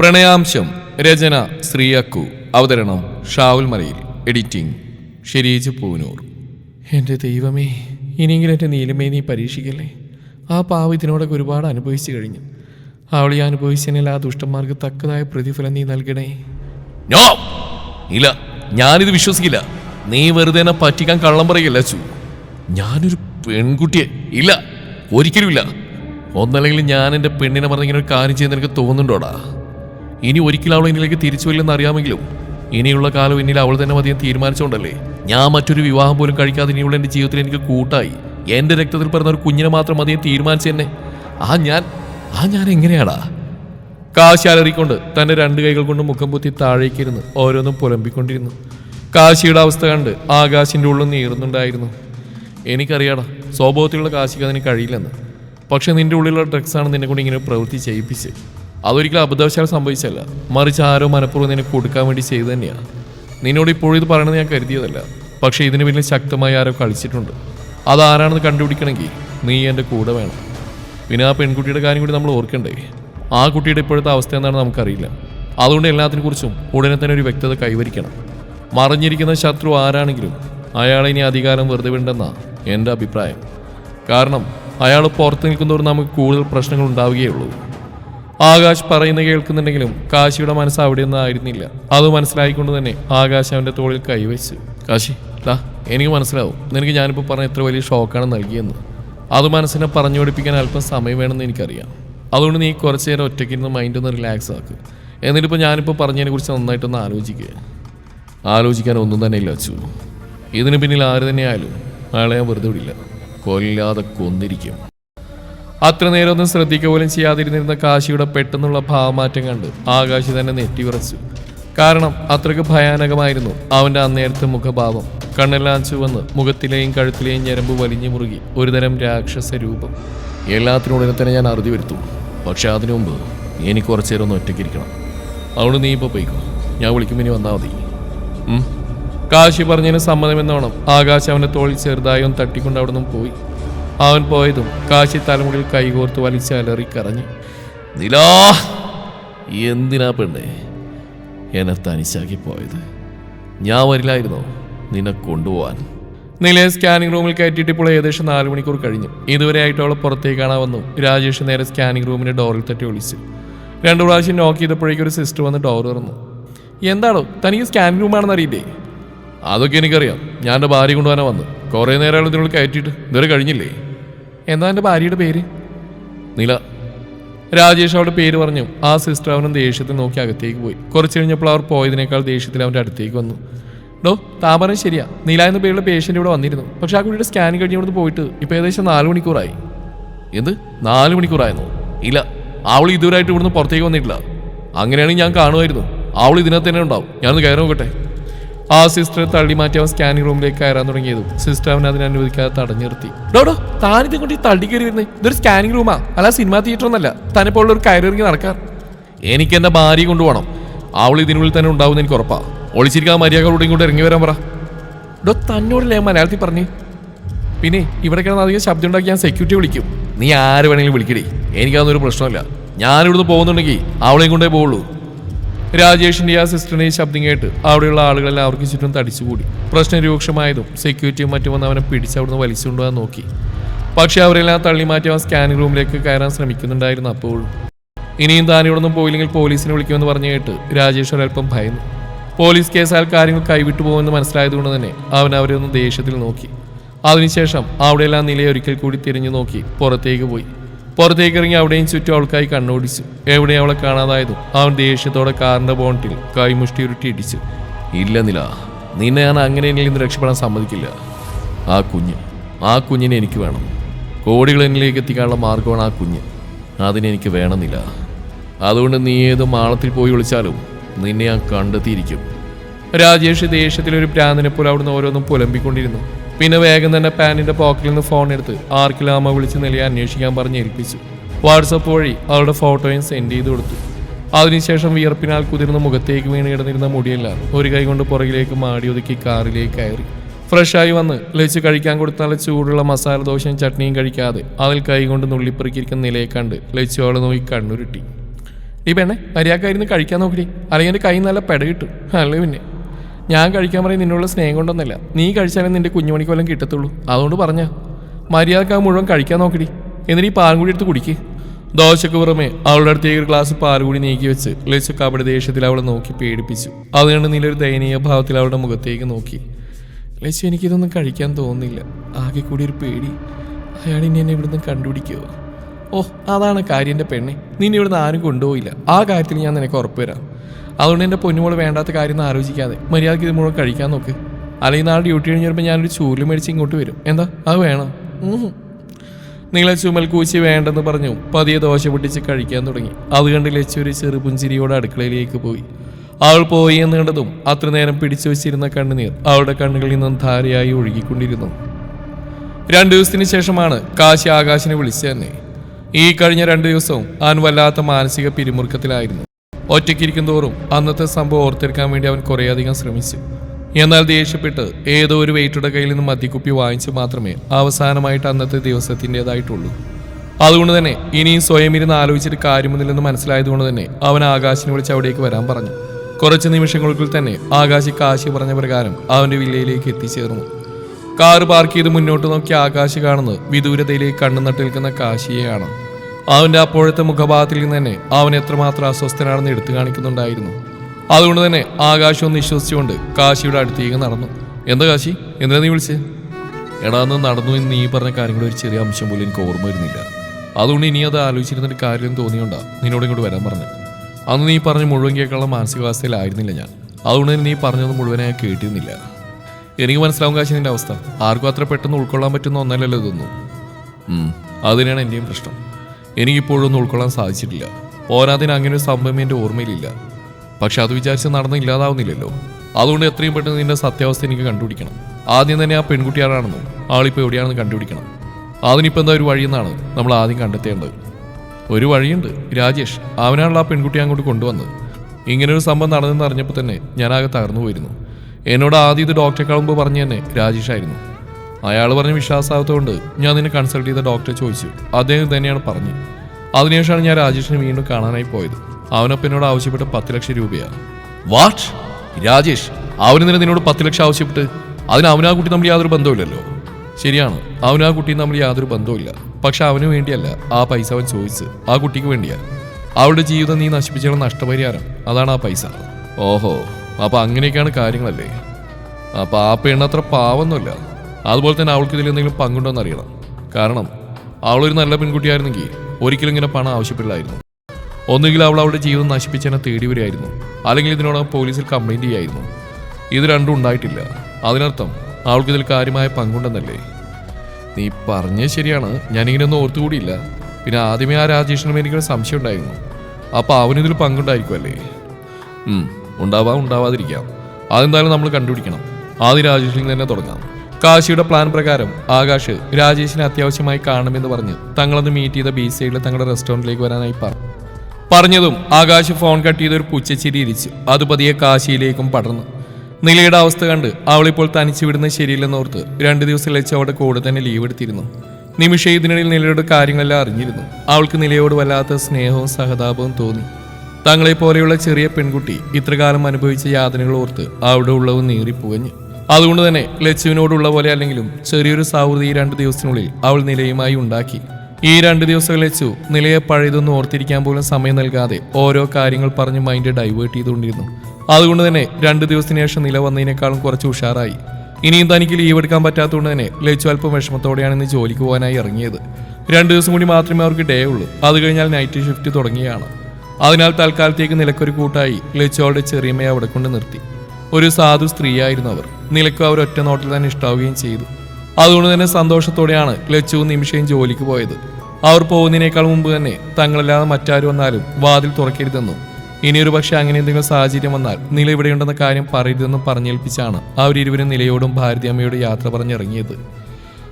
പ്രണയാംശം രചന ശ്രീയക്കു. അവതരണം ഷാവുൽ മലയിൽ. എഡിറ്റിംഗ് ഷെരീജ് പൂനൂർ. എന്റെ ദൈവമേ ഇനിയെങ്കിലും എന്റെ നീലമേ നീ പരീക്ഷിക്കല്ലേ? ആ പാവ ഇതിനോടൊക്കെ ഒരുപാട് അനുഭവിച്ചു കഴിഞ്ഞു. അവളെ അനുഭവിച്ചതിനാൽ ആ ദുഷ്ടന്മാർക്ക് തക്കതായ പ്രതിഫലം നീ നൽകണേ. നോ! ഇല്ല ഞാനിത് വിശ്വസിക്കില്ല. നീ വെറുതെ എന്നെ പറ്റിക്കാൻ കള്ളം പറയില്ല ചു ഞാനൊരു പെൺകുട്ടിയെ. ഇല്ല ഒരിക്കലുമില്ല. ഒന്നല്ലെങ്കിൽ ഞാൻ എന്റെ പെണ്ണിനെ പറഞ്ഞിങ്ങനെ ഒരു കാര്യം ചെയ്യുന്ന എനിക്ക് തോന്നുന്നുണ്ടോടാ? ഇനി ഒരിക്കലും അവൾ എന്നിലേക്ക് തിരിച്ചു വരില്ലെന്ന് അറിയാമെങ്കിലും ഇനിയുള്ള കാലം എന്നിൽ അവൾ തന്നെ മതിയും തീരുമാനിച്ചുകൊണ്ടല്ലേ ഞാൻ മറ്റൊരു വിവാഹം പോലും കഴിക്കാതെ ഇനിയുള്ള എന്റെ ജീവിതത്തിൽ എനിക്ക് കൂട്ടായി. എന്റെ രക്തത്തിൽ പറഞ്ഞ ഒരു കുഞ്ഞിനെ മാത്രം മതിയും തീരുമാനിച്ചു തന്നെ ആ ഞാൻ ആ ഞാൻ എങ്ങനെയാടാ? കാശാലറിക്കൊണ്ട് തന്റെ രണ്ട് കൈകൾ കൊണ്ട് മുഖം പൊത്തി താഴേക്കിരുന്ന് ഓരോന്നും പുലമ്പിക്കൊണ്ടിരുന്നു. കാശിയുടെ അവസ്ഥ കണ്ട് ആകാശിന്റെ ഉള്ളിൽ നീറുന്നുണ്ടായിരുന്നു. എനിക്കറിയാടാ സ്വഭാവത്തിലുള്ള കാശിക്ക് അതിന് കഴിയില്ലെന്ന്. പക്ഷെ നിന്റെ ഉള്ളിലുള്ള ഡ്രഗ്സാണ് നിന്നെ കൊണ്ട് ഇങ്ങനെ പ്രവൃത്തി ചെയ്യിപ്പിച്ച് അതൊരിക്കലും അബദ്ധവശാലം സംഭവിച്ചല്ല മറിച്ച് ആരോ മനഃപൂർവം നിന്നെ കൊടുക്കാൻ വേണ്ടി ചെയ്തു തന്നെയാണ് നിന്നോട് ഇപ്പോഴും ഇത് പറയണത് ഞാൻ കരുതിയതല്ല. പക്ഷെ ഇതിന് പിന്നിൽ ശക്തമായി ആരോ കളിച്ചിട്ടുണ്ട്. അതാരാണെന്ന് കണ്ടുപിടിക്കണമെങ്കിൽ നീ എന്റെ കൂടെ വേണം. പിന്നെ ആ പെൺകുട്ടിയുടെ കാര്യം കൂടി നമ്മൾ ഓർക്കണ്ടേ? ആ കുട്ടിയുടെ ഇപ്പോഴത്തെ അവസ്ഥ എന്താണെന്ന് നമുക്കറിയില്ല. അതുകൊണ്ട് എല്ലാത്തിനെ കുറിച്ചും ഉടനെ തന്നെ ഒരു വ്യക്തത കൈവരിക്കണം. മറിഞ്ഞിരിക്കുന്ന ശത്രു ആരാണെങ്കിലും അയാളെ ഇനി അധികാരം വെറുതെ വിണ്ടെന്നാ എന്റെ അഭിപ്രായം. കാരണം അയാൾ പുറത്ത് നിൽക്കുന്നവർ നമുക്ക് കൂടുതൽ പ്രശ്നങ്ങൾ ഉണ്ടാവുകയുള്ളൂ ആകാശ് പറയുന്ന കേൾക്കുന്നുണ്ടെങ്കിലും കാശിയുടെ മനസ്സ് അവിടെയൊന്നും ആയിരുന്നില്ല. അത് മനസ്സിലായിക്കൊണ്ട് തന്നെ ആകാശ് അവന്റെ തോളിൽ കൈവച്ചു. കാശി ദാ എനിക്ക് മനസ്സിലാവും. നിനക്ക് ഞാനിപ്പോൾ പറഞ്ഞ എത്ര വലിയ ഷോക്കാണ് നൽകിയെന്ന്. അത് മനസ്സിനെ പറഞ്ഞു പഠിപ്പിക്കാൻ അല്പം സമയം വേണമെന്ന് എനിക്കറിയാം. അതുകൊണ്ട് നീ കുറച്ച് നേരം ഒറ്റയ്ക്ക് ഇരുന്ന് മൈൻഡ് ഒന്ന് റിലാക്സ് ആക്ക്. എന്നിട്ടിപ്പോൾ ഞാനിപ്പോൾ പറഞ്ഞതിനെ കുറിച്ച് നന്നായിട്ടൊന്ന് ആലോചിക്കുക ആലോചിക്കാൻ ഒന്നും തന്നെ ഇല്ല അച്ചു. ഇതിന് പിന്നിൽ ആര് തന്നെയായാലും അയാളെ ഞാൻ വെറുതെ വിടില്ല. കൊല്ലാതെ കൊന്നിരിക്കും. അത്ര നേരമൊന്നും ശ്രദ്ധിക്കുക പോലും ചെയ്യാതിരുന്നിരുന്ന കാശിയുടെ പെട്ടെന്നുള്ള ഭാവമാറ്റം കണ്ട് ആകാശി തന്നെ നെറ്റി വിറച്ചു കാരണം അത്രയ്ക്ക് ഭയാനകമായിരുന്നു അവന്റെ അന്നേരത്തെ മുഖഭാവം. കണ്ണെല്ലാം ചുവന്ന് മുഖത്തിലെയും കഴുത്തിലെയും ഞരമ്പ് വലിഞ്ഞു മുറുകി ഒരുതരം രാക്ഷസ രൂപം. എല്ലാത്തിനുടനെ തന്നെ ഞാൻ അറുതി വരുത്തും. പക്ഷെ അതിനു മുമ്പ് എനിക്ക് കുറച്ചു നേരം ഒന്ന് ഒറ്റയ്ക്കിരിക്കണം അതുകൊണ്ട് നീ ഇപ്പോൾ പോയിക്കോ. ഞാൻ വിളിക്കുമ്പോൾ ഇനി വന്നാൽ മതി. കാശി പറഞ്ഞതിന് സമ്മതമെന്നോണം ആകാശ് അവന്റെ തോളിൽ ചെറുതായി ഒന്ന് തട്ടിക്കൊണ്ട് അവിടെ നിന്നും പോയി. അവൻ പോയതും കാശി തലമുടിയിൽ കൈകോർത്ത് വലിച്ച് അലറി കരഞ്ഞു നിലാ എന്തിനാ പെണ്ണേ എന്നെ തനിച്ചാക്കി പോയത്? ഞാൻ വരില്ലായിരുന്നോ നിന്നെ കൊണ്ടുപോവാൻ? നിലയെ സ്കാനിംഗ് റൂമിൽ കയറ്റിയിട്ട് ഇപ്പോൾ ഏകദേശം നാല് മണിക്കൂർ കഴിഞ്ഞു. ഇതുവരെ ആയിട്ട് അവളെ പുറത്തേക്ക് കാണാൻ വന്നു. രാജേഷ് നേരെ സ്കാനിംഗ് റൂമിന്റെ ഡോറിൽ തട്ടി വിളിച്ചു രണ്ടു പ്രാവശ്യം നോക്ക് ചെയ്തപ്പോഴേക്കും ഒരു സിസ്റ്റർ വന്ന് ഡോർ തുറന്നു. എന്താണോ തനിക്ക് സ്കാനിംഗ് റൂമാണെന്ന് അറിയില്ലേ? അതൊക്കെ എനിക്കറിയാം. ഞാൻ എന്റെ ഭാര്യ കൊണ്ടുപോകാനാ വന്നു. കുറേ നേരം ഇതിനുള്ളിൽ കയറ്റിയിട്ട് ഇതുവരെ കഴിഞ്ഞില്ലേ? എന്താ എന്റെ ഭാര്യയുടെ പേര്? നില. രാജേഷ് അവിടെ പേര് പറഞ്ഞു. ആ സിസ്റ്റർ അവനും ദേഷ്യത്തിൽ നോക്കി അകത്തേക്ക് പോയി. കുറച്ച് കഴിഞ്ഞപ്പോൾ അവർ പോയതിനേക്കാൾ ദേഷ്യത്തിൽ അവന്റെ അടുത്തേക്ക് വന്നു. ഡോ താൻ പറഞ്ഞത് ശരിയാ. നീല എന്ന പേരുള്ള പേഷ്യന്റ് ഇവിടെ വന്നിരുന്നു. പക്ഷെ ആ കുട്ടിയുടെ സ്കാൻ കഴിഞ്ഞ് ഇവിടുന്ന് പോയിട്ട് ഇപ്പോൾ ഏകദേശം നാല് മണിക്കൂറായി. എന്ത്? നാല് മണിക്കൂറായിരുന്നു ഇല്ല. അവൾ ഇതുവരായിട്ട് ഇവിടുന്ന് പുറത്തേക്ക് വന്നിട്ടില്ല. അങ്ങനെയാണെങ്കിൽ ഞാൻ കാണുമായിരുന്നു. അവൾ ഇതിനകത്ത് തന്നെ ഉണ്ടാവും. ഞാനൊന്ന് കയറി നോക്കട്ടെ? ആ സിസ്റ്ററെ തള്ളി മാറ്റി അവൻ സ്കാനിംഗ് റൂമിലേക്ക് കയറാൻ തുടങ്ങിയതും. സിസ്റ്റർ അവൻ അതിനെ അനുവദിക്കാതെ തടഞ്ഞു നിർത്തി ഡോഡോ താനിത് കൊണ്ട് തള്ളി കയറി വരുന്നത് ഇതൊരു സ്കാനിംഗ് റൂമാ അല്ല സിനിമ തിയേറ്റർ ഒന്നല്ല. തനിപ്പോൾ ഉള്ള ഒരു കയറിറങ്ങി നടക്കാൻ. എനിക്ക് എന്റെ ഭാര്യ കൊണ്ടുപോകണം. അവൾ ഇതിനുള്ളിൽ തന്നെ ഉണ്ടാവുന്ന എനിക്ക് ഉറപ്പാ. ഒളിച്ചിരിക്കാൻ മര്യാദകളോട് ഇങ്ങോട്ട് ഇറങ്ങി വരാൻ പറ. ഡോ തന്നോടല്ലേ മലയാളത്തിൽ പറഞ്ഞു? പിന്നെ ഇവിടെ കിടന്ന് അധികം ശബ്ദം ഉണ്ടാക്കി ഞാൻ സെക്യൂരിറ്റി വിളിക്കും. നീ ആര് വേണമെങ്കിലും വിളിക്കടി. എനിക്കതൊന്നും ഒരു പ്രശ്നമില്ല. ഞാനിവിടുന്ന് പോകുന്നുണ്ടെങ്കിൽ അവളെയും കൊണ്ടേ പോവുള്ളൂ. രാജേഷിന്റെ ആ സിസ്റ്ററിനെ ശബ്ദം കേട്ട് അവിടെയുള്ള ആളുകളെല്ലാം അവർക്ക് ചുറ്റും തടിച്ചുകൂടി. പ്രശ്നം രൂക്ഷമായതും സെക്യൂരിറ്റിയും മറ്റും വന്ന് അവനെ പിടിച്ച് അവിടുന്ന് വലിച്ചുകൊണ്ടുപോകാൻ നോക്കി. പക്ഷെ അവരെല്ലാം തള്ളി മാറ്റി അവൻ സ്കാനിംഗ് റൂമിലേക്ക് കയറാൻ ശ്രമിക്കുന്നുണ്ടായിരുന്നു അപ്പോഴും. ഇനിയും താൻ ഇവിടുന്ന് പോയില്ലെങ്കിൽ പോലീസിനെ വിളിക്കുമെന്ന് പറഞ്ഞു കേട്ട് രാജേഷ് ഒരൽപ്പം ഭയന്നു. പോലീസ് കേസാൽ കാര്യങ്ങൾ കൈവിട്ടു പോകുമെന്ന് മനസ്സിലായതുകൊണ്ട് തന്നെ അവൻ അവരെ ഒന്ന് ദേഷ്യത്തിൽ നോക്കി. അതിനുശേഷം അവിടെയെല്ലാം നിലയെ ഒരിക്കൽ കൂടി തിരിഞ്ഞു നോക്കി പുറത്തേക്ക് പോയി. പുറത്തേക്ക് ഇറങ്ങി അവിടെയും ചുറ്റും അവൾക്കായി കണ്ണോടിച്ചു. എവിടെ അവളെ കാണാതായതും? അവൻ ദേഷ്യത്തോടെ കാറിന്റെ ബോണ്ടിൽ കൈമുഷ്ടി ഉരുട്ടി ഇടിച്ചു ഇല്ല നില നിന്നെ ഞാൻ അങ്ങനെ നിന്ന് രക്ഷപ്പെടാൻ സമ്മതിക്കില്ല. ആ കുഞ്ഞ് ആ കുഞ്ഞിനെ എനിക്ക് വേണം. കോടികൾ എന്നിലേക്ക് എത്തിക്കാനുള്ള മാർഗമാണ് ആ കുഞ്ഞ്. അതിനെനിക്ക് വേണമെന്നില്ല. അതുകൊണ്ട് നീ ഏത് മാളത്തിൽ പോയി വിളിച്ചാലും നിന്നെ ഞാൻ കണ്ടെത്തിയിരിക്കും. രാജേഷ് ദേഷ്യത്തിൽ ഒരു പ്രാന്തിനെ പോലെ അവിടുന്ന് ഓരോന്നും പുലമ്പിക്കൊണ്ടിരുന്നു. പിന്നെ വേഗം തന്നെ പാനിന്റെ പോക്കറ്റിൽ നിന്ന് ഫോൺ എടുത്ത് ആർക്കിലാമ വിളിച്ച് നിലയെ അന്വേഷിക്കാൻ പറഞ്ഞ് ഏൽപ്പിച്ചു. വാട്സപ്പ് വഴി അവളുടെ ഫോട്ടോയും സെൻഡ് ചെയ്ത് കൊടുത്തു. അതിനുശേഷം വിയർപ്പിനാൽ കുതിർന്ന മുഖത്തേക്ക് വീണ് കിടന്നിരുന്ന മുടിയെല്ലാം ഒരു കൈ കൊണ്ട് പുറകിലേക്ക് മാടി ഒതുക്കി കാറിലേക്ക് കയറി. ഫ്രഷായി വന്ന് ലച്ച് കഴിക്കാൻ കൊടുത്ത നല്ല ചൂടുള്ള മസാല ദോശയും ചട്നിയും കഴിക്കാതെ അതിൽ കൈ കൊണ്ട് നുള്ളിപ്പെറുക്കിയിരിക്കുന്ന നിലയെ കണ്ട് ലച്ചു അവളെ നോക്കി കണ്ണുരുട്ടി. ഈ പെണ്ണെ മര്യാദക്കായിരുന്നു കഴിക്കാൻ നോക്കടി. അല്ലെങ്കിൽ എന്റെ കൈ നല്ല പെട കിട്ടും. അല്ലേ പിന്നെ? ഞാൻ കഴിക്കാൻ പറയും നിന്നുള്ള സ്നേഹം കൊണ്ടൊന്നല്ല. നീ കഴിച്ചാലേ നിന്റെ കുഞ്ഞുമണിക്ക് വല്ലതും കിട്ടത്തുള്ളൂ. അതുകൊണ്ട് പറഞ്ഞ. മര്യാദയ്ക്ക് ആ മുഴുവൻ കഴിക്കാൻ നോക്കടി. എന്നിട്ട് ഈ പാലും കൂടി എടുത്ത് കുടിക്ക്. ദോശക്ക് പുറമെ അവളുടെ അടുത്തേക്ക് ഒരു ഗ്ലാസ് പാൽ കൂടി നീക്കി വെച്ച് ലച്ചക്ക് അവിടെ ദേഷ്യത്തിൽ അവളെ നോക്കി പേടിപ്പിച്ചു. അതുകൊണ്ട് നീലൊരു ദയനീയ ഭാവത്തിൽ അവളുടെ മുഖത്തേക്ക് നോക്കി. ലച്ചു എനിക്കിതൊന്നും കഴിക്കാൻ തോന്നുന്നില്ല. ആകെ കൂടി ഒരു പേടി. അയാൾ ഇനി എന്നെ ഇവിടുന്ന് കണ്ടുപിടിക്കുമോ ഓ അതാണ് കാര്യം എന്റെ പെണ്ണെ. നിന്നെ ഇവിടുന്ന് ആരും കൊണ്ടുപോയില്ല. ആ കാര്യത്തിൽ ഞാൻ നിനക്ക് ഉറപ്പ് തരാം. അതുകൊണ്ട് എന്റെ പൊന്നുമോൾ വേണ്ടാത്ത കാര്യം ആലോചിക്കാതെ മര്യാദയ്ക്ക് ഇത് മുഴുവൻ കഴിക്കാൻ നോക്ക്. അല്ലെങ്കിൽ നാളെ ഡ്യൂട്ടി കഴിഞ്ഞ് വരുമ്പോൾ ഞാനൊരു ചൂൽ മേടിച്ച് ഇങ്ങോട്ട് വരും. എന്താ? അത് വേണം. നിങ്ങളെ ചുമൽ കൂച്ചി വേണ്ടെന്ന് പറഞ്ഞു പതിയെ ദോശ പൊട്ടിച്ച് കഴിക്കാൻ തുടങ്ങി. അത് കണ്ട് ലച്ചു ഒരു ചെറുപുഞ്ചിരിയോടെ അടുക്കളയിലേക്ക് പോയി. അവൾ പോയി എന്ന് കണ്ടതും അത്ര നേരം പിടിച്ചു വെച്ചിരുന്ന കണ്ണുനീർ അവളുടെ കണ്ണുകളിൽ നിന്നും ധാരയായി ഒഴുകിക്കൊണ്ടിരുന്നു. രണ്ടു ദിവസത്തിന് ശേഷമാണ് കാശി ആകാശിനെ വിളിച്ചു തന്നെ. ഈ കഴിഞ്ഞ രണ്ടു ദിവസവും അവൻ വല്ലാത്ത മാനസിക പിരിമുറുക്കത്തിലായിരുന്നു. ഒറ്റയ്ക്കിരിക്കും തോറും അന്നത്തെ സംഭവം ഓർത്തെടുക്കാൻ വേണ്ടി അവൻ കുറേയധികം ശ്രമിച്ചു. എന്നാൽ ദേഷ്യപ്പെട്ട് ഏതോ ഒരു വെയിറ്റുടെ കയ്യിൽ നിന്ന് മദ്യക്കുപ്പി വാങ്ങിച്ച് മാത്രമേ അവസാനമായിട്ട് അന്നത്തെ ദിവസത്തിന്റെതായിട്ടുള്ളൂ. അതുകൊണ്ട് തന്നെ ഇനിയും സ്വയം ഇരുന്ന് ആലോചിച്ചിട്ട് കാര്യമൊന്നുമില്ലെന്ന് മനസ്സിലായതുകൊണ്ട് തന്നെ അവൻ ആകാശിനെ വിളിച്ച് അവിടേക്ക് വരാൻ പറഞ്ഞു. കുറച്ച് നിമിഷങ്ങൾക്കുള്ളിൽ തന്നെ ആകാശി കാശി പറഞ്ഞ പ്രകാരം അവന്റെ വില്ലയിലേക്ക് എത്തിച്ചേർന്നു. കാറ് പാർക്ക് ചെയ്ത് മുന്നോട്ട് നോക്കി ആകാശ് കാണുന്നത് വിദൂരതയിലേക്ക് കണ്ണു നട്ടു നിൽക്കുന്ന കാശിയെയാണ്. അവന്റെ അപ്പോഴത്തെ മുഖഭാഗത്തിൽ നിന്ന് തന്നെ അവൻ എത്രമാത്രം അസ്വസ്ഥനാണെന്ന് എടുത്തു കാണിക്കുന്നുണ്ടായിരുന്നു. അതുകൊണ്ട് തന്നെ ആകാശം ഒന്ന് വിശ്വസിച്ചുകൊണ്ട് കാശിയുടെ അടുത്തേക്ക് നടന്നു. എന്താ കാശി? എന്തിനാ നീ വിളിച്ചേ? എടാ അന്ന് നടന്നു എന്ന് നീ പറഞ്ഞ കാര്യങ്ങളൊരു ചെറിയ അംശം പോലും എനിക്ക് ഓർമ്മ വരുന്നില്ല. അതുകൊണ്ട് ഇനി അത് ആലോചിച്ചിരുന്നിട്ട് കാര്യം തോന്നിയോണ്ടാ നിന്നോട് ഇങ്ങോട്ട് വരാൻ പറഞ്ഞു അന്ന് നീ പറഞ്ഞ് മുഴുവൻ കേൾക്കാനുള്ള മാനസികാവസ്ഥയിലായിരുന്നില്ല ഞാൻ. അതുകൊണ്ട് തന്നെ നീ പറഞ്ഞത് മുഴുവനെ ഞാൻ കേട്ടിരുന്നില്ല. എനിക്ക് മനസ്സിലാവും കാശി നിന്റെ അവസ്ഥ. ആർക്കും അത്ര പെട്ടെന്ന് ഉൾക്കൊള്ളാൻ പറ്റുന്ന ഒന്നല്ലല്ലോ ഇതൊന്നും. അതിനാണ് എന്റെയും പ്രശ്നം. എനിക്കിപ്പോഴൊന്നും ഉൾക്കൊള്ളാൻ സാധിച്ചിട്ടില്ല. പോരാതിന് അങ്ങനെ ഒരു സംഭവം എന്റെ ഓർമ്മയിലില്ല. പക്ഷെ അത് വിചാരിച്ച് നടന്ന് ഇല്ലാതാവുന്നില്ലല്ലോ. അതുകൊണ്ട് എത്രയും പെട്ടെന്ന് നിന്റെ സത്യാവസ്ഥ എനിക്ക് കണ്ടുപിടിക്കണം. ആദ്യം തന്നെ ആ പെൺകുട്ടി ആരാണെന്നും ആളിപ്പോൾ എവിടെയാണെന്ന് കണ്ടുപിടിക്കണം. അതിനിപ്പോൾ എന്താ ഒരു വഴിയെന്നാണ് നമ്മൾ ആദ്യം കണ്ടെത്തേണ്ടത്. ഒരു വഴിയുണ്ട് രാജേഷ്. അവനാണല്ലോ ആ പെൺകുട്ടി അങ്ങോട്ട് കൊണ്ടുവന്നത്. ഇങ്ങനൊരു സംഭവം നടന്നെന്ന് അറിഞ്ഞപ്പോൾ തന്നെ ഞാനാകെ തകർന്നു പോയിരുന്നു. എന്നോട് ആദ്യം ഇത് ഡോക്ടറെ കളമ്പ് പറഞ്ഞു തന്നെ രാജേഷായിരുന്നു. അയാൾ പറഞ്ഞ വിശ്വാസാകത്തോണ്ട് ഞാൻ നിന്നെ കൺസൾട്ട് ചെയ്ത ഡോക്ടറെ ചോദിച്ചു. അദ്ദേഹം തന്നെയാണ് പറഞ്ഞു അതിനുശേഷമാണ് ഞാൻ രാജേഷിനെ വീണ്ടും കാണാനായി പോയത്. അവനപ്പം എന്നോട് ആവശ്യപ്പെട്ട പത്ത് ലക്ഷം രൂപയാണ് വാട്ട് രാജേഷ് അവന് തന്നെ നിന്നോട് പത്ത് ലക്ഷം ആവശ്യപ്പെട്ട്? അതിന് അവനാ കുട്ടി തമ്മിൽ യാതൊരു ബന്ധമില്ലല്ലോ ശരിയാണ് അവനാ കുട്ടി തമ്മിൽ യാതൊരു ബന്ധവുമില്ല. പക്ഷെ അവന് വേണ്ടിയല്ല ആ പൈസ അവൻ ചോദിച്ച് ആ കുട്ടിക്ക് വേണ്ടിയാ. അവളുടെ ജീവിതം നീ നശിപ്പിച്ചുള്ള നഷ്ടപരിഹാരം. അതാണ് ആ പൈസ. ഓഹോ അപ്പൊ അങ്ങനെയൊക്കെയാണ് കാര്യങ്ങളല്ലേ? അപ്പൊ ആ പെണ്ണത്ര പാവൊന്നുമില്ല. അതുപോലെ തന്നെ അവൾക്ക് ഇതിൽ എന്തെങ്കിലും പങ്കുണ്ടോന്ന് അറിയണം. കാരണം അവളൊരു നല്ല പെൺകുട്ടിയായിരുന്നെങ്കിൽ ഒരിക്കലും ഇങ്ങനെ പണം ആവശ്യപ്പെടില്ലായിരുന്നു. ഒന്നുകിൽ അവൾ അവളുടെ ജീവിതം നശിപ്പിച്ചതിനെ തേടി വരികയായിരുന്നു. അല്ലെങ്കിൽ ഇതിനോട് പോലീസിൽ കംപ്ലൈന്റ് ചെയ്യായിരുന്നു. ഇത് രണ്ടും ഉണ്ടായിട്ടില്ല. അതിനർത്ഥം അവൾക്കിതിൽ കാര്യമായ പങ്കുണ്ടെന്നല്ലേ. നീ പറഞ്ഞത് ശരിയാണ്. ഞാനിങ്ങനെയൊന്നും ഓർത്തുകൂടിയില്ല. പിന്നെ ആദ്യമേ ആ രാജേഷിനും എനിക്കൊരു സംശയം ഉണ്ടായിരുന്നു. അപ്പോൾ അവനിതിൽ പങ്കുണ്ടായിരിക്കുമല്ലേ ഉണ്ടാവാം ഉണ്ടാവാതിരിക്കാം. അതെന്തായാലും നമ്മൾ കണ്ടുപിടിക്കണം. ആദ്യം രാജേഷിൽ തന്നെ തുടങ്ങാം. കാശിയുടെ പ്ലാൻ പ്രകാരം ആകാശ് രാജേഷിനെ അത്യാവശ്യമായി കാണണമെന്ന് പറഞ്ഞ് തങ്ങളൊന്ന് മീറ്റ് ചെയ്ത ബി സൈഡിൽ തങ്ങളുടെ റെസ്റ്റോറന്റിലേക്ക് വരാനായി പറഞ്ഞു പറഞ്ഞതും ആകാശ് ഫോൺ കട്ട് ചെയ്ത് ഒരു പുച്ചച്ചിരി ഇരിച്ചു. അത് പതിയെ കാശിയിലേക്കും പടർന്നു. നിലയുടെ അവസ്ഥ കണ്ട് അവളിപ്പോൾ തനിച്ചു വിടുന്നത് ശരിയില്ലെന്നോർത്ത് രണ്ടു ദിവസം ലച്ച് അവളുടെ കൂടെ തന്നെ ലീവ് എടുത്തിരുന്നു. നിമിഷ ഇതിനിടയിൽ നിലയുടെ കാര്യങ്ങളെല്ലാം അറിഞ്ഞിരുന്നു. അവൾക്ക് നിലയോട് വല്ലാത്ത സ്നേഹവും സഹതാപവും തോന്നി. തങ്ങളെപ്പോലെയുള്ള ചെറിയ പെൺകുട്ടി ഇത്രകാലം അനുഭവിച്ച യാതനകൾ ഓർത്ത് അവിടെ ഉള്ളവും നീറിപ്പുകഞ്ഞു. അതുകൊണ്ട് തന്നെ ലച്ചുവിനോടുള്ള പോലെ അല്ലെങ്കിലും ചെറിയൊരു സൗഹൃദം ഈ രണ്ട് ദിവസത്തിനുള്ളിൽ അവൾ നിലയുമായി ഉണ്ടാക്കി. ഈ രണ്ട് ദിവസം ലച്ചു നിലയെ പഴയതൊന്നും ഓർത്തിരിക്കാൻ പോലും സമയം നൽകാതെ ഓരോ കാര്യങ്ങൾ പറഞ്ഞ് മൈൻഡ് ഡൈവേർട്ട് ചെയ്തുകൊണ്ടിരുന്നു. അതുകൊണ്ട് തന്നെ രണ്ട് ദിവസത്തിന് ശേഷം നില വന്നതിനേക്കാളും കുറച്ച് ഉഷാറായി. ഇനിയും തനിക്ക് ലീവ് എടുക്കാൻ പറ്റാത്തതുകൊണ്ട് തന്നെ ലച്ചു അല്പം വിഷമത്തോടെയാണ് ഇന്ന് ജോലിക്ക് പോകാനായി ഇറങ്ങിയത്. രണ്ട് ദിവസം കൂടി മാത്രമേ അവർക്ക് ഡേ ഉള്ളൂ. അത് കഴിഞ്ഞാൽ നൈറ്റ് ഷിഫ്റ്റ് തുടങ്ങിയാണ് അതിനാൽ തൽക്കാലത്തേക്ക് നിലക്കൊരു കൂട്ടായി ലച്ചു അവളുടെ ചെറിയമ്മയെ അവിടെ കൊണ്ട് നിർത്തി. ഒരു സാധു സ്ത്രീയായിരുന്നു അവർ. നിലയ്ക്കും അവർ ഒറ്റ നോട്ടിൽ തന്നെ ഇഷ്ടാവുകയും ചെയ്തു. അതുകൊണ്ട് തന്നെ സന്തോഷത്തോടെയാണ് ലച്ചുവും നിമിഷയും ജോലിക്ക് പോയത്. അവർ പോകുന്നതിനേക്കാൾ മുമ്പ് തന്നെ തങ്ങളല്ലാതെ മറ്റാരും വന്നാലും വാതിൽ തുറക്കരുതെന്നും ഇനിയൊരു പക്ഷെ അങ്ങനെ എന്തെങ്കിലും സാഹചര്യം വന്നാൽ നില ഇവിടെയുണ്ടെന്ന കാര്യം പറയരുതെന്നും പറഞ്ഞേൽപ്പിച്ചാണ് അവരിരുവരും നിലയോടും ഭാരതിയമ്മയോടും യാത്ര പറഞ്ഞിറങ്ങിയത്.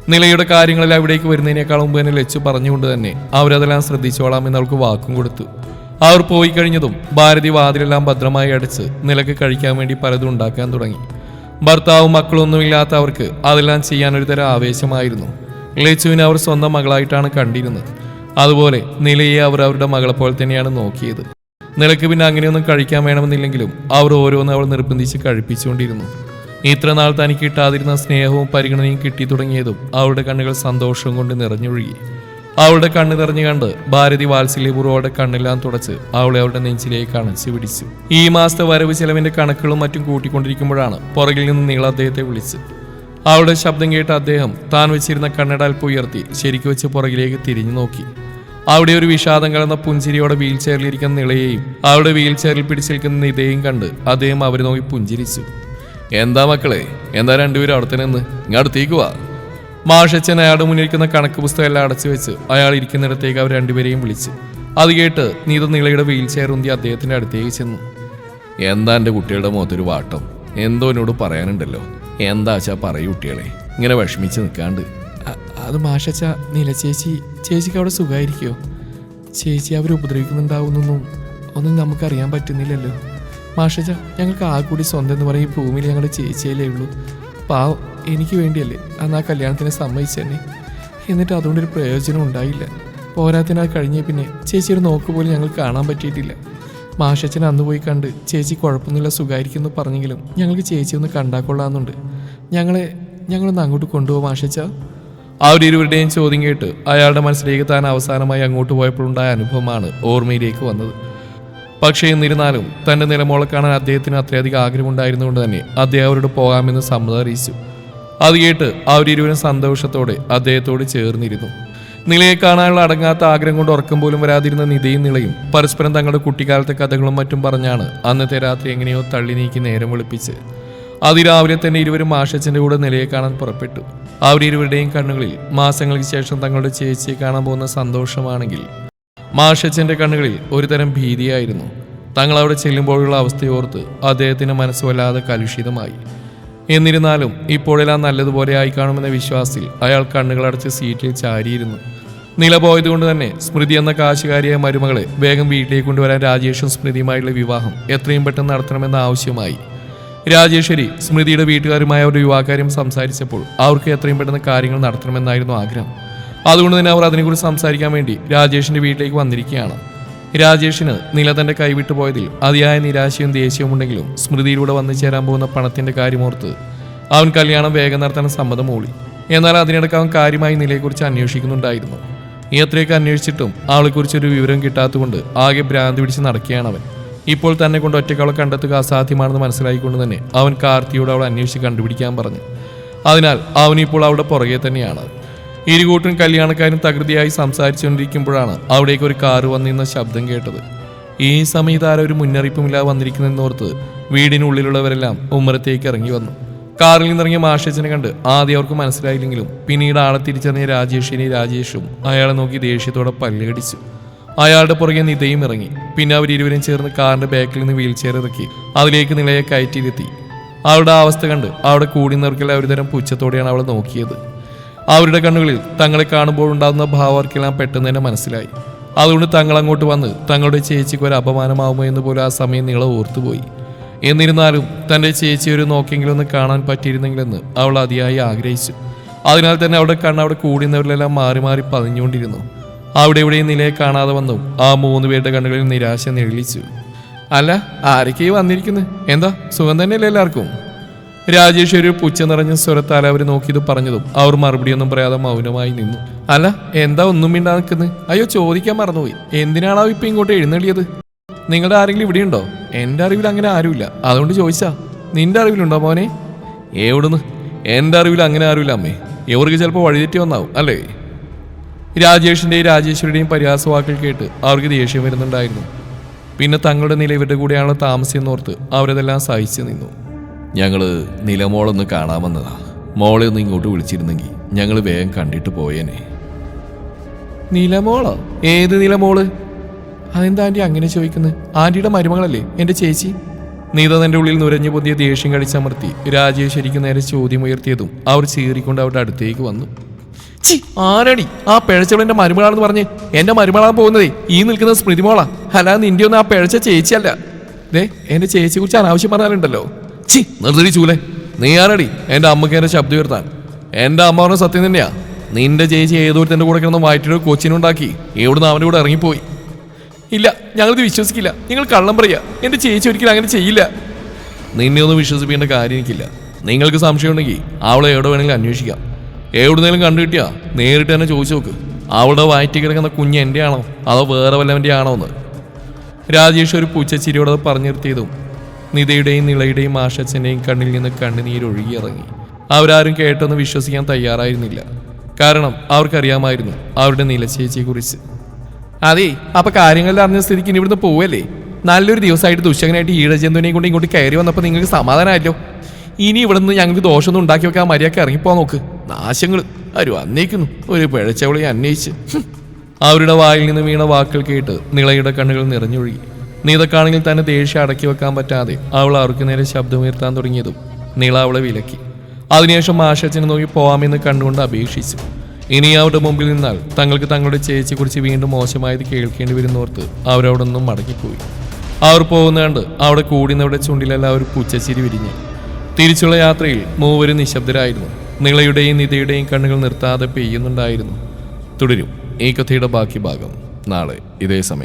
നിലയുടെ കാര്യങ്ങളെല്ലാം ഇവിടേക്ക് വരുന്നതിനേക്കാൾ മുമ്പ് തന്നെ ലച്ചു പറഞ്ഞുകൊണ്ട് തന്നെ അവരതെല്ലാം ശ്രദ്ധിച്ചോളാം എന്ന് അവൾക്ക് വാക്കും കൊടുത്തു. അവർ പോയി കഴിഞ്ഞതും ഭാരതി വാതിലെല്ലാം ഭദ്രമായി അടച്ച് നിലയ്ക്ക് കഴിക്കാൻ വേണ്ടി പലതും ഉണ്ടാക്കാൻ തുടങ്ങി. ഭർത്താവും മക്കളൊന്നുമില്ലാത്ത അവർക്ക് അതെല്ലാം ചെയ്യാൻ ഒരു തരം ആവേശമായിരുന്നു. ലച്ചുവിനെ അവർ സ്വന്തം മകളായിട്ടാണ് കണ്ടിരുന്നത്. അതുപോലെ നിലയെ അവർ അവരുടെ മകളെ പോലെ തന്നെയാണ് നോക്കിയത്. നിലയ്ക്ക് പിന്നെ അങ്ങനെയൊന്നും കഴിക്കാൻ വേണമെന്നില്ലെങ്കിലും അവർ ഓരോന്ന് അവൾ നിർബന്ധിച്ച് കഴിപ്പിച്ചുകൊണ്ടിരുന്നു. ഇത്ര നാൾ തനിക്ക് കിട്ടാതിരുന്ന സ്നേഹവും പരിഗണനയും കിട്ടി തുടങ്ങിയതും അവരുടെ കണ്ണുകൾ സന്തോഷം കൊണ്ട് നിറഞ്ഞൊഴുകി. അവളുടെ കണ്ണ് നിറഞ്ഞു കണ്ട് ഭാരതി വാത്സല്യപൂർവം കണ്ണെല്ലാം തുടച്ച് അവളെ അവളുടെ നെഞ്ചിലേക്ക് അണച്ചു പിടിച്ചു. ഈ മാസത്തെ വരവ് ചെലവിന്റെ കണക്കുകളും മറ്റും കൂട്ടിക്കൊണ്ടിരിക്കുമ്പോഴാണ് പുറകിൽ നിന്ന് നീള അദ്ദേഹത്തെ വിളിച്ച്. അവളുടെ ശബ്ദം കേട്ട് അദ്ദേഹം താൻ വെച്ചിരുന്ന കണ്ണട അല്പം ഉയർത്തി ശരിക്കു വെച്ച് പുറകിലേക്ക് തിരിഞ്ഞു നോക്കി. അവിടെ ഒരു വിഷാദം കലർന്ന പുഞ്ചിരിയോടെ വീൽ ചെയറിലിരിക്കുന്ന നിളയെയും അവളുടെ വീൽ ചെയറിൽ പിടിച്ചു നിൽക്കുന്ന നിതയും കണ്ട് അദ്ദേഹം അവരെ നോക്കി പുഞ്ചിരിച്ചു. എന്താ മക്കളെ? എന്താ രണ്ടുപേരും അവിടെ തന്നെ നിന്ന് ഇങ്ങടുത്തേക്ക് വാ. മാഷച്ചൻ അയാളുടെ മുന്നിരിക്കുന്ന കണക്ക് പുസ്തകം എല്ലാം അടച്ചു വെച്ച് അയാൾ ഇരിക്കുന്നിടത്തേക്ക് അവർ രണ്ടുപേരെയും വിളിച്ചു. അത് കേട്ട് നീത നീളയുടെ വീൽ ചെയർ ഉന്തി അദ്ദേഹത്തിന്റെ അടുത്തേക്ക് ചെന്നു. എന്താ എന്റെ കുട്ടികളുടെ മുഖത്തൊരു വാട്ടം? എന്തോ എന്നോട് പറയാനുണ്ടല്ലോ. എന്താ എന്താച്ചാ പറയൂ കുട്ടികളെ? ഇങ്ങനെ വിഷമിച്ച് നിൽക്കാണ്ട്. അത് മാഷച്ച നീല ചേച്ചി ചേച്ചിക്ക് അവിടെ സുഖമായിരിക്കോ? ചേച്ചി അവർ ഉപദ്രവിക്കുന്നുണ്ടാവുന്നൊന്നും ഒന്നും നമുക്കറിയാൻ പറ്റുന്നില്ലല്ലോ. മാഷച്ച ഞങ്ങൾക്ക് ആ കൂടി സ്വന്തം എന്ന് പറയും ഭൂമിയിൽ ഞങ്ങളുടെ ചേച്ചിയല്ലേ ഉള്ളൂ. പാവം എനിക്ക് വേണ്ടിയല്ലേ? അന്ന് ആ കല്യാണത്തിന് സമ്മതിച്ചെന്നെ എന്നിട്ട് അതുകൊണ്ടൊരു പ്രയോജനം ഉണ്ടായില്ല. പോരാത്തിന് കഴിഞ്ഞ പിന്നെ ചേച്ചി ഒരു നോക്ക് പോലും ഞങ്ങൾ കാണാൻ പറ്റിയിട്ടില്ല. മാഷച്ചൻ അന്ന് പോയി കണ്ട് ചേച്ചി കുഴപ്പമൊന്നുമില്ല സുഖമായിരിക്കുന്നു പറഞ്ഞെങ്കിലും ഞങ്ങൾക്ക് ചേച്ചി ഒന്ന് കണ്ടാക്കൊള്ളാന്നുണ്ട് ഞങ്ങളെ ഞങ്ങളൊന്ന് അങ്ങോട്ട് കൊണ്ടുപോകാം മാഷച്ച? അവരിരുവരുടെയും ചോദ്യം കേട്ട് അയാളുടെ മനസ്സിലേക്ക് താൻ അവസാനമായി അങ്ങോട്ട് പോയപ്പോഴുണ്ടായ അനുഭവമാണ് ഓർമ്മയിലേക്ക് വന്നത്. പക്ഷേ എന്നിരുന്നാലും തന്റെ നിലമോളെ കാണാൻ അദ്ദേഹത്തിന് അത്രയധികം ആഗ്രഹമുണ്ടായിരുന്നുകൊണ്ട് തന്നെ അദ്ദേഹം അവരോട് പോകാമെന്ന് സമ്മതം അറിയിച്ചു. അത് കേട്ട് അവരിരുവരും സന്തോഷത്തോടെ അദ്ദേഹത്തോട് ചേർന്നിരുന്നു. നിലയെ കാണാനുള്ള അടങ്ങാത്ത ആഗ്രഹം കൊണ്ട് ഉറക്കം പോലും വരാതിരുന്ന നിധിയും നിളയും പരസ്പരം തങ്ങളുടെ കുട്ടിക്കാലത്തെ കഥകളും മറ്റും പറഞ്ഞാണ് അന്നത്തെ രാത്രി എങ്ങനെയോ തള്ളി നീക്കി നേരം വെളുപ്പിച്ച്. അതിരാവിലെ തന്നെ ഇരുവരും മാഷച്ചന്റെ കൂടെ നിലയെ കാണാൻ പുറപ്പെട്ടു. അവരിരുവരുടെയും കണ്ണുകളിൽ മാസങ്ങൾക്ക് ശേഷം തങ്ങളുടെ ചേച്ചിയെ കാണാൻ പോകുന്ന സന്തോഷമാണെങ്കിൽ മാഷച്ചന്റെ കണ്ണുകളിൽ ഒരുതരം ഭീതിയായിരുന്നു. തങ്ങൾ അവിടെ ചെല്ലുമ്പോഴുള്ള അവസ്ഥയോർത്ത് അദ്ദേഹത്തിന്റെ മനസ്സ് വല്ലാതെ കലുഷിതമായി. എന്നിരുന്നാലും ഇപ്പോഴെല്ലാം നല്ലതുപോലെ ആയി കാണുമെന്ന വിശ്വാസത്തിൽ അയാൾ കണ്ണുകളടച്ച് സീറ്റിൽ ചാരിയിരുന്നു. നില പോയതുകൊണ്ട് തന്നെ സ്മൃതി എന്ന കാശുകാരിയായ മരുമകളെ വേഗം വീട്ടിലേക്ക് കൊണ്ടുവരാൻ രാജേഷും സ്മൃതിയുമായുള്ള വിവാഹം എത്രയും പെട്ടെന്ന് നടത്തണമെന്ന ആവശ്യമായി രാജേശ്വരി സ്മൃതിയുടെ വീട്ടുകാരുമായ ഒരു വിവാഹകാര്യം സംസാരിച്ചപ്പോൾ അവർക്ക് എത്രയും പെട്ടെന്ന് കാര്യങ്ങൾ നടത്തണമെന്നായിരുന്നു ആഗ്രഹം. അതുകൊണ്ട് തന്നെ അവർ അതിനെക്കുറിച്ച് സംസാരിക്കാൻ വേണ്ടി രാജേഷിന്റെ വീട്ടിലേക്ക് വന്നിരിക്കുകയാണ്. രാജേഷിന് നില തന്റെ കൈവിട്ടു പോയതിൽ അതിയായ നിരാശയും ദേഷ്യവും ഉണ്ടെങ്കിലും സ്മൃതിയിലൂടെ വന്നു ചേരാൻ പോകുന്ന പണത്തിന്റെ കാര്യമോർത്ത് അവൻ കല്യാണം വേഗം നടത്താൻ സമ്മതം മൂളി. എന്നാൽ അതിനിടയ്ക്ക് അവൻ കാര്യമായി നിലയെക്കുറിച്ച് അന്വേഷിക്കുന്നുണ്ടായിരുന്നു. എത്രയൊക്കെ അന്വേഷിച്ചിട്ടും ആളെക്കുറിച്ചൊരു വിവരം കിട്ടാത്തതുകൊണ്ട് ആകെ ഭ്രാന്തി പിടിച്ച് നടക്കുകയാണ് അവൻ. ഇപ്പോൾ തന്നെ കൊണ്ട് ഒറ്റക്കാളെ കണ്ടെത്തുക അസാധ്യമാണെന്ന് മനസ്സിലായിക്കൊണ്ട് തന്നെ അവൻ കാർത്തിയോട് അവളെ അന്വേഷിച്ച് കണ്ടുപിടിക്കാൻ പറഞ്ഞു. അതിനാൽ അവനിപ്പോൾ അവളുടെ പുറകെ തന്നെയാണ്. ഇരുകൂട്ടും കല്യാണക്കാരും തകൃതിയായി സംസാരിച്ചുകൊണ്ടിരിക്കുമ്പോഴാണ് അവിടേക്ക് ഒരു കാറ് വന്നിരുന്ന ശബ്ദം കേട്ടത്. ഈ സമയത്ത് ആരോ ഒരു മുന്നറിയിപ്പുമില്ലാതെ വന്നിരിക്കുന്നതെന്നോർത്ത് വീടിനുള്ളിലുള്ളവരെല്ലാം ഉമ്മറത്തേക്ക് ഇറങ്ങി വന്നു. കാറിൽ നിന്നിറങ്ങിയ മാഷച്ചനെ കണ്ട് ആദ്യം അവർക്ക് മനസ്സിലായില്ലെങ്കിലും പിന്നീട് ആളെ തിരിച്ചറിഞ്ഞ രാജേഷിനെ രാജേഷും അയാളെ നോക്കി ദേഷ്യത്തോടെ പല്ലടിച്ചു. അയാളുടെ പുറകെ നിതയും ഇറങ്ങി. പിന്നെ അവർ ഇരുവരും ചേർന്ന് കാറിന്റെ ബാക്കിൽ നിന്ന് വീൽ ചെയർ ഇറക്കി അതിലേക്ക് നിലയെ കയറ്റിയിരുത്തി. അവളുടെ അവസ്ഥ കണ്ട് അവിടെ കൂടി നിവർക്കെല്ലാം ഒരു തരം പുച്ഛത്തോടെയാണ് അവളെ നോക്കിയത്. അവരുടെ കണ്ണുകളിൽ തങ്ങളെ കാണുമ്പോൾ ഉണ്ടാകുന്ന ഭാവർക്കെല്ലാം പെട്ടെന്ന് തന്നെ മനസ്സിലായി. അതുകൊണ്ട് തങ്ങൾ അങ്ങോട്ട് വന്ന് തങ്ങളുടെ ചേച്ചിക്ക് ഒരു അപമാനമാവുമോ എന്ന് പോലും ആ സമയം നീളെ ഓർത്തുപോയി. എന്നിരുന്നാലും തന്റെ ചേച്ചി ഒരു നോക്കിയെങ്കിലൊന്ന് കാണാൻ പറ്റിയിരുന്നെങ്കിലെന്ന് അവൾ അതിയായി ആഗ്രഹിച്ചു. അതിനാൽ തന്നെ അവളുടെ കണ്ണ് അവിടെ കൂടുന്നവരിലെല്ലാം മാറി മാറി പതിഞ്ഞുകൊണ്ടിരുന്നു. അവിടെ എവിടെയും നിലയെ കാണാതെ വന്നു ആ മൂന്ന് പേരുടെ കണ്ണുകളിൽ നിരാശ നിഴലിച്ചു. അല്ല ആരൊക്കെയും വന്നിരിക്കുന്നത് എന്താ സുഖം തന്നെയല്ലേ എല്ലാവർക്കും? രാജേഷ് ഒരു പുച്ഛ നിറഞ്ഞ സ്വരത്താൽ അവർ നോക്കിയത് പറഞ്ഞതും അവർ മറുപടിയൊന്നും പറയാതെ മൗനമായി നിന്നു. അല്ല എന്താ ഒന്നും മിണ്ടാ നിൽക്കുന്നത് അയ്യോ ചോദിക്കാൻ മറന്നുപോയി. എന്തിനാണോ ഇപ്പൊ ഇങ്ങോട്ട് എഴുന്നള്ളിയത്? നിങ്ങളുടെ ആരെങ്കിലും ഇവിടെ ഉണ്ടോ? എന്റെ അറിവിൽ അങ്ങനെ ആരുമില്ല. അതുകൊണ്ട് ചോദിച്ചാ. നിന്റെ അറിവിലുണ്ടോ മോനെ? എവിടുന്ന്? എന്റെ അറിവിൽ അങ്ങനെ ആരുമില്ല അമ്മേ. ഇവർക്ക് ചിലപ്പോൾ വഴിതെറ്റി വന്നാവും അല്ലേ? രാജേഷിന്റെയും രാജേശ്വരിയുടെയും പരിഹാസവാക്കൾ കേട്ട് അവർക്ക് ദേഷ്യം വരുന്നുണ്ടായിരുന്നു. പിന്നെ തങ്ങളുടെ നില ഇവരുടെ കൂടെയാണല്ലോ താമസിയെന്നോർത്ത് അവരതെല്ലാം സഹിച്ചു നിന്നു. ഞങ്ങൾ നിലമോളൊന്ന് കാണാമെന്നതാ. മോളെ ഒന്ന് ഇങ്ങോട്ട് വിളിച്ചിരുന്നെങ്കിൽ ഞങ്ങൾ വേഗം കണ്ടിട്ട് പോയേനെ. നിലമോളോ? ഏത് നിലമോൾ? അതെന്താ ആന്റി അങ്ങനെ ചോദിക്കുന്നത് ആന്റിയുടെ മരുമകളല്ലേ? എന്റെ ചേച്ചി? നീത തന്റെ ഉള്ളിൽ നുരഞ്ഞു പൊതിയ ദേഷ്യം കടിച്ചമർത്തി രാജേശ്വരിക്ക് നേരെ ചോദ്യം ഉയർത്തിയതും അവർ ചീറിക്കൊണ്ട് അവരുടെ അടുത്തേക്ക് വന്നു. ചി ആരടി? ആ പിഴച്ചവളെന്റെ മരുമകളാണെന്ന് പറഞ്ഞ് എന്റെ മരുമകളാൻ പോകുന്നതേ. ഈ നിൽക്കുന്ന സ്മൃതിമോളാ. അല്ലാതെ നിന്റെ ഒന്നും ആ പിഴച്ച ചേച്ചിയല്ല. ദേ എന്റെ ചേച്ചിയെ കുറിച്ച് അനാവശ്യം പറഞ്ഞാലുണ്ടല്ലോ. ചി നിർത്തി ചൂലെ. നീ ആരടി? എന്റെ അമ്മയ്ക്ക് എന്റെ ശബ്ദം ഉയർത്താൻ. എന്റെ അമ്മ പറഞ്ഞ സത്യം തന്നെയാ. നിന്റെ ചേച്ചി ഏതോ തന്റെ കൂടെ കിടന്ന് വയറ്റിലൊരു കൊച്ചിനുണ്ടാക്കി ഇവിടുന്ന് അവന്റെ കൂടെ ഇറങ്ങിപ്പോയി. ഇല്ല ഞങ്ങളിത് വിശ്വസിക്കില്ല. നിങ്ങൾ കള്ളം പറയുക എന്റെ ചേച്ചി ഒരിക്കലും അങ്ങനെ ചെയ്യില്ല. നിന്നെ ഒന്നും വിശ്വസിപ്പിക്കേണ്ട കാര്യം എനിക്കില്ല. നിങ്ങൾക്ക് സംശയം ഉണ്ടെങ്കിൽ അവളെ എവിടെ വേണമെങ്കിലും അന്വേഷിക്കാം. എവിടുന്നേലും കണ്ടു കിട്ടിയാ നേരിട്ട് തന്നെ ചോദിച്ചു നോക്ക്. അവളുടെ വയറ്റി കിടക്കുന്ന കുഞ്ഞ് എന്റെ ആണോ അതോ വേറെ വല്ലവന്റെ ആണോ എന്ന്. രാജേഷ് ഒരു പൂച്ചച്ചിരിയോടെ പറഞ്ഞു നിർത്തിയതും നിതയുടെയും നിളയുടെയും ആഷച്ചന്റെയും കണ്ണിൽ നിന്ന് കണ്ണുനീരൊഴുകിയിറങ്ങി അവരാരും കേട്ടെന്ന് വിശ്വസിക്കാൻ തയ്യാറായിരുന്നില്ല. കാരണം അവർക്കറിയാമായിരുന്നു അവരുടെ നിലശേഷിയെക്കുറിച്ച് അതെ അപ്പൊ കാര്യങ്ങളിൽ അറിഞ്ഞ സ്ഥിതിക്ക് ഇനി ഇവിടുന്ന് പോവല്ലേ? നല്ലൊരു ദിവസമായിട്ട് ദുഷ്യകനായിട്ട് ഈഴജന്തുവിനെയും കൊണ്ട് ഇങ്ങോട്ട് കയറി വന്നപ്പോൾ നിങ്ങൾക്ക് സമാധാനമല്ലോ ഇനി ഇവിടെ നിന്ന് ഞങ്ങൾക്ക് ദോഷമൊന്നും ഉണ്ടാക്കി വെക്കാൻ മര്യാദയ്ക്ക് ഇറങ്ങിപ്പോ നോക്ക്. നാശങ്ങൾ ആരും അന്നേക്കുന്നു ഒരു പിഴച്ചവളെ അന്വേഷിച്ച്. അവരുടെ വായിൽ നിന്ന് വീണ വാക്കുകൾ കേട്ട് നിളയുടെ കണ്ണുകൾ നിറഞ്ഞൊഴുകി. നീതക്കാണെങ്കിൽ തന്നെ ദേഷ്യം അടക്കി വെക്കാൻ പറ്റാതെ അവൾ അവർക്ക് നേരെ ശബ്ദമുയർത്താൻ തുടങ്ങിയതും നീള അവളെ വിലക്കി. അതിനുശേഷം ആശച്ചനെ നോക്കി പോവാമെന്ന് കണ്ടുകൊണ്ട് അപേക്ഷിച്ചു. ഇനി അവരുടെ മുമ്പിൽ നിന്നാൽ തങ്ങൾക്ക് തങ്ങളുടെ ചേച്ചിയെക്കുറിച്ച് വീണ്ടും മോശമായത് കേൾക്കേണ്ടി വരുന്നോർത്ത് അവരവിടെ നിന്നും മടങ്ങിപ്പോയി. അവർ പോകുന്ന കണ്ട് അവിടെ കൂടുന്നവരുടെ ചുണ്ടിലെല്ലാം ഒരു പുച്ചച്ചിരി വിരിഞ്ഞു. തിരിച്ചുള്ള യാത്രയിൽ മൂവരും നിശബ്ദരായിരുന്നു. നിളയുടെയും നിതയുടെയും കണ്ണുകൾ നിർത്താതെ പെയ്യുന്നുണ്ടായിരുന്നു. തുടരും ഈ കഥയുടെ ബാക്കി ഭാഗം നാളെ ഇതേ സമയം.